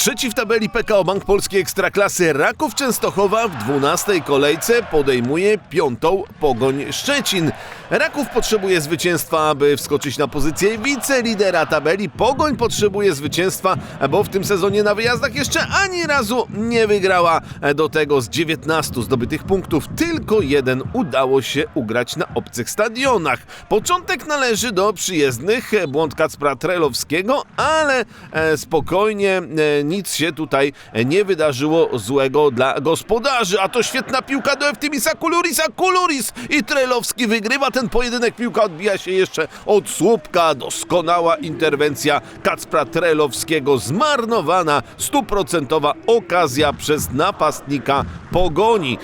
Trzeci w tabeli PKO Bank Polski Ekstraklasy Raków Częstochowa w 12 kolejce podejmuje piątą Pogoń Szczecin. Raków potrzebuje zwycięstwa, aby wskoczyć na pozycję wicelidera tabeli. Pogoń potrzebuje zwycięstwa, bo w tym sezonie na wyjazdach jeszcze ani razu nie wygrała. Do tego z 19 zdobytych punktów tylko jeden udało się ugrać na obcych stadionach. Początek należy do przyjezdnych, błąd Kacpra Trelowskiego, ale e, spokojnie, e, nic się tutaj nie wydarzyło złego dla gospodarzy. A to świetna piłka do Eftimisa Kulurisa. Kuluris i Trelowski wygrywa ten pojedynek. Piłka odbija się jeszcze od słupka. Doskonała interwencja Kacpra Trelowskiego. Zmarnowana stuprocentowa okazja przez napastnika Pogoni.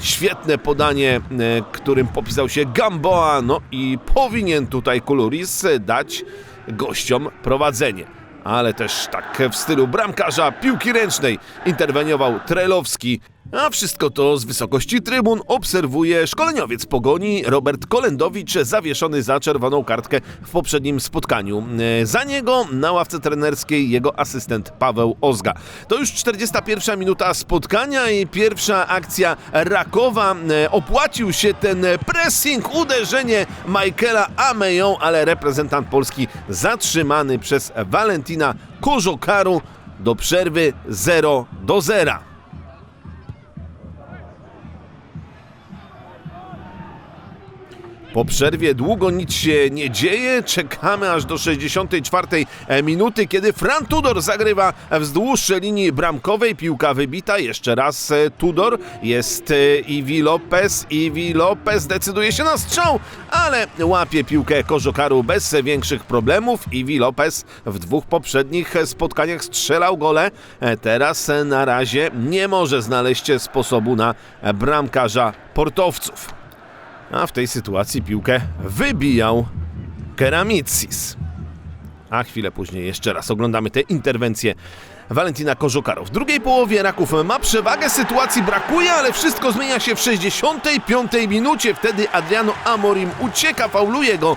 Świetne podanie, e, którym popisał się Gamboa, no i powinien tutaj Kuluris dać gościom prowadzenie. Ale też tak w stylu bramkarza piłki ręcznej interweniował Trelowski. A wszystko to z wysokości trybun obserwuje szkoleniowiec pogoni Robert Kolendowicz, zawieszony za czerwoną kartkę w poprzednim spotkaniu. E, Za niego na ławce trenerskiej jego asystent Paweł Ozga. To już 41 minuta spotkania i pierwsza akcja Rakowa. E, Opłacił się ten pressing, uderzenie Michaela Ameją, ale reprezentant Polski zatrzymany przez Valentina Kożokaru do przerwy 0 do 0. Po przerwie długo nic się nie dzieje. Czekamy aż do 64 minuty, kiedy Fran Tudor zagrywa wzdłuż linii bramkowej. Piłka wybita. Jeszcze raz e, Tudor. Jest e, Iwi Lopez. Iwi Lopez decyduje się na strzał, ale łapie piłkę Kożokaru bez większych problemów. Iwi Lopez w dwóch poprzednich spotkaniach strzelał gole. E, Teraz e, na razie nie może znaleźć sposobu na bramkarza portowców. A w tej sytuacji piłkę wybijał Keramicis. A chwilę później jeszcze raz oglądamy tę interwencję Valentina Kożokaru. W drugiej połowie Raków ma przewagę, sytuacji brakuje, ale wszystko zmienia się w 65 minucie. Wtedy Adriano Amorim ucieka, fauluje go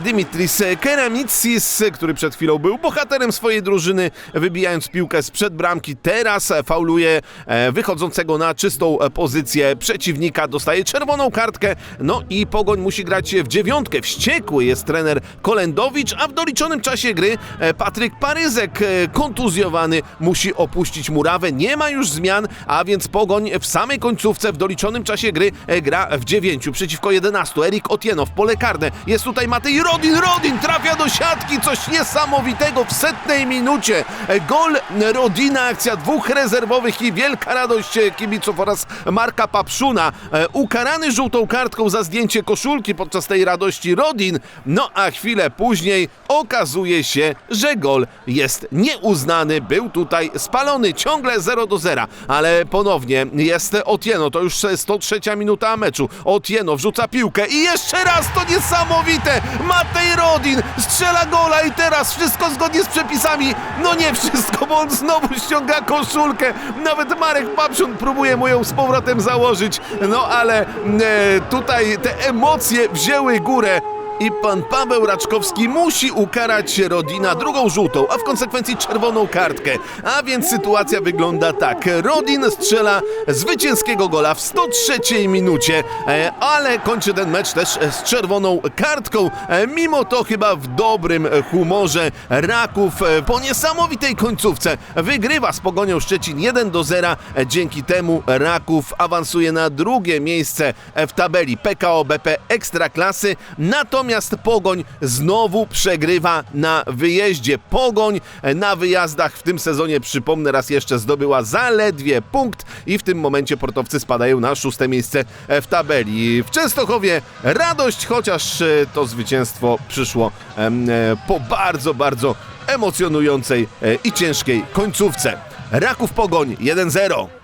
Dimitris Keramicis, który przed chwilą był bohaterem swojej drużyny, wybijając piłkę sprzed bramki. Teraz fauluje e, wychodzącego na czystą pozycję przeciwnika, dostaje czerwoną kartkę, no i Pogoń musi grać w dziewiątkę. Wściekły jest trener Kolendowicz, a w doliczonym czasie gry e, Patryk Paryzek, e, kontuzjowany, musi opuścić murawę. Nie ma już zmian, a więc Pogoń w samej końcówce, w doliczonym czasie gry e, gra w dziewięciu przeciwko 11. Erik Otieno w pole karne. Jest tutaj Matej Rodin. Rodin trafia do siatki. Coś niesamowitego w setnej minucie. E, Gol Rodina, akcja dwóch rezerwowych i wielka radość e, kibiców oraz Marka Papszuna. Ukarany żółtą kartką za zdjęcie koszulki podczas tej radości Rodin. No a chwilę później okazuje się, że gol jest nieuznany. Był tutaj spalony ciągle 0 do 0, ale ponownie jest Otieno, to już 103 minuta meczu. Otieno wrzuca piłkę i jeszcze raz to niesamowite! Matej Rodin strzela gola i teraz wszystko zgodnie z przepisami. No nie wszystko, bo on znowu ściąga koszulkę. Nawet Marek Papszun próbuje mu ją z powrotem założyć. No ale e, tutaj te emocje wzięły górę. I pan Paweł Raczkowski musi ukarać Rodina drugą żółtą, a w konsekwencji czerwoną kartkę. A więc sytuacja wygląda tak. Rodin strzela zwycięskiego gola w 103 minucie, e, ale kończy ten mecz też z czerwoną kartką. E, Mimo to chyba w dobrym humorze Raków e, po niesamowitej końcówce wygrywa z Pogonią Szczecin 1 do 0. E, Dzięki temu Raków awansuje na drugie miejsce w tabeli PKO BP Ekstraklasy. Natomiast Pogoń znowu przegrywa na wyjeździe. Pogoń na wyjazdach w tym sezonie, przypomnę raz jeszcze, zdobyła zaledwie punkt i w tym momencie portowcy spadają na szóste miejsce w tabeli. W Częstochowie radość, chociaż e, to zwycięstwo przyszło e, po bardzo, bardzo emocjonującej e, i ciężkiej końcówce. Raków Pogoń 1-0.